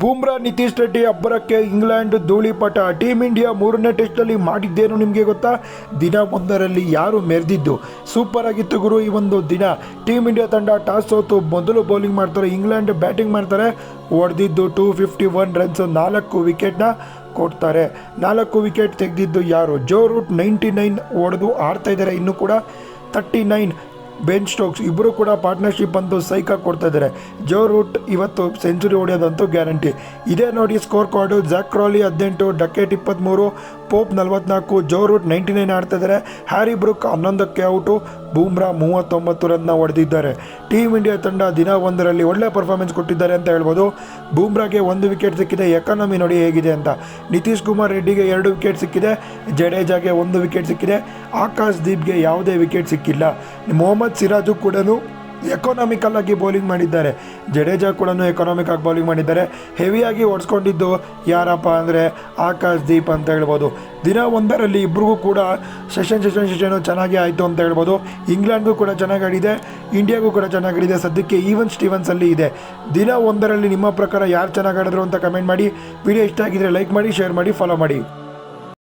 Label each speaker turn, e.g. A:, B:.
A: ಬೂಮ್ರಾ ನಿತೀಶ್ ರೆಡ್ಡಿ ಅಬ್ಬರಕ್ಕೆ ಇಂಗ್ಲೆಂಡ್ ಧೂಳಿಪಟ. Team India ಮೂರನೇ ಟೆಸ್ಟಲ್ಲಿ ಮಾಡಿದ್ದೇನು ನಿಮಗೆ ಗೊತ್ತಾ? ದಿನ ಒಂದರಲ್ಲಿ ಯಾರು ಮೆರೆದಿದ್ದು? ಸೂಪರ್ ಆಗಿತ್ತು ಗುರು ಈ ಒಂದು ದಿನ. ಟೀಮ್ ಇಂಡಿಯಾ ತಂಡ ಟಾಸ್ ಸೋತು ಮೊದಲು ಬೌಲಿಂಗ್ ಮಾಡ್ತಾರೆ, ಇಂಗ್ಲೆಂಡ್ ಬ್ಯಾಟಿಂಗ್ ಮಾಡ್ತಾರೆ. ಹೊಡೆದಿದ್ದು ಟೂ ಫಿಫ್ಟಿ ಒನ್ ರನ್ಸ್ ನಾಲ್ಕು ವಿಕೆಟ್ನ ಕೊಡ್ತಾರೆ. ನಾಲ್ಕು ವಿಕೆಟ್ ತೆಗೆದಿದ್ದು ಯಾರು? ಜೋ ರೂಟ್ ನೈಂಟಿ ನೈನ್ ಹೊಡೆದು ಆಡ್ತಾ ಇದ್ದಾರೆ ಇನ್ನೂ ಕೂಡ. ತರ್ಟಿ ನೈನ್ ಬೆನ್ ಸ್ಟೋಕ್ಸ್ ಇಬ್ಬರು ಕೂಡ ಪಾರ್ಟ್ನರ್ಶಿಪ್ ಅಂತೂ ಸೈಕ್ ಕೊಡ್ತಾ ಇದ್ದಾರೆ ಜೋ ರೂಟ್ ಇವತ್ತು ಸೆಂಚುರಿ ಹೊಡೆಯೋದಂತೂ ಗ್ಯಾರಂಟಿ ಇದೇ ನೋಡಿ ಸ್ಕೋರ್ ಕಾರ್ಡು ಜಾಕ್ ಕ್ರಾಲಿ ಹದಿನೆಂಟು ಡಕೆಟ್ ಇಪ್ಪತ್ತ್ಮೂರು ಪೋಪ್ ನಲವತ್ನಾಲ್ಕು, ಜೋ ರೂಟ್ ನೈಂಟಿ ನೈನ್ ಆಡ್ತಾ ಇದ್ದಾರೆ. ಹ್ಯಾರಿ ಬ್ರೂಕ್ ಹನ್ನೊಂದಕ್ಕೆ ಔಟು, ಬೂಮ್ರಾ ಮೂವತ್ತೊಂಬತ್ತು ರನ್ನ ಹೊಡೆದಿದ್ದಾರೆ. ಟೀಮ್ ಇಂಡಿಯಾ ತಂಡ ದಿನ ಒಂದರಲ್ಲಿ ಒಳ್ಳೆ ಪರ್ಫಾರ್ಮೆನ್ಸ್ ಕೊಟ್ಟಿದ್ದಾರೆ ಅಂತ ಹೇಳ್ಬೋದು. ಬೂಮ್ರಾಗೆ ಒಂದು ವಿಕೆಟ್ ಸಿಕ್ಕಿದೆ ಎಕಾನಮಿ ನೋಡಿ ಹೇಗಿದೆ ಅಂತ. ನಿತೀಶ್ ಕುಮಾರ್ ರೆಡ್ಡಿಗೆ ಎರಡು ವಿಕೆಟ್ ಸಿಕ್ಕಿದೆ, ಜಡೇಜಾಗೆ ಒಂದು ವಿಕೆಟ್ ಸಿಕ್ಕಿದೆ. ಆಕಾಶ್ ದೀಪ್ಗೆ ಯಾವುದೇ ವಿಕೆಟ್ ಸಿಕ್ಕಿಲ್ಲ. ಮೊಹಮ್ಮದ್ ಸಿರಾಜು ಕೂಡ ಎಕಾನಾಮಿಕಲ್ ಆಗಿ ಬೌಲಿಂಗ್ ಮಾಡಿದ್ದಾರೆ. ಜಡೇಜಾ ಕೂಡ ಎಕನಾಮಿಕ್ ಆಗಿ ಬೌಲಿಂಗ್ ಮಾಡಿದ್ದಾರೆ. ಹೆವಿಯಾಗಿ ಓಡಿಸ್ಕೊಂಡಿದ್ದು ಯಾರಪ್ಪ ಅಂದರೆ ಆಕಾಶ್ ದೀಪ್ ಅಂತ ಹೇಳ್ಬೋದು. ದಿನ ಒಂದರಲ್ಲಿ ಇಬ್ರಿಗೂ ಕೂಡ ಸೆಷನ್ ಸೆಷನ್ ಸೆಷನು ಚೆನ್ನಾಗಿ ಆಯಿತು ಅಂತ ಹೇಳ್ಬೋದು. ಇಂಗ್ಲೆಂಡ್ಗೂ ಕೂಡ ಚೆನ್ನಾಗಿ ಇಂಡಿಯಾಗೂ ಕೂಡ ಚೆನ್ನಾಗಿ ಆಡಿದೆ ಸದ್ಯಕ್ಕೆ ಈವನ್ ಸ್ಟೀವನ್ಸಲ್ಲಿ ಇದೆ. ದಿನ ಒಂದರಲ್ಲಿ ನಿಮ್ಮ ಪ್ರಕಾರ ಯಾರು ಚೆನ್ನಾಗಿ ಆಡಿದ್ರು ಅಂತ ಕಮೆಂಟ್ ಮಾಡಿ. ವಿಡಿಯೋ ಇಷ್ಟ ಆಗಿದ್ರೆ ಲೈಕ್ ಮಾಡಿ ಶೇರ್ ಮಾಡಿ ಫಾಲೋ ಮಾಡಿ.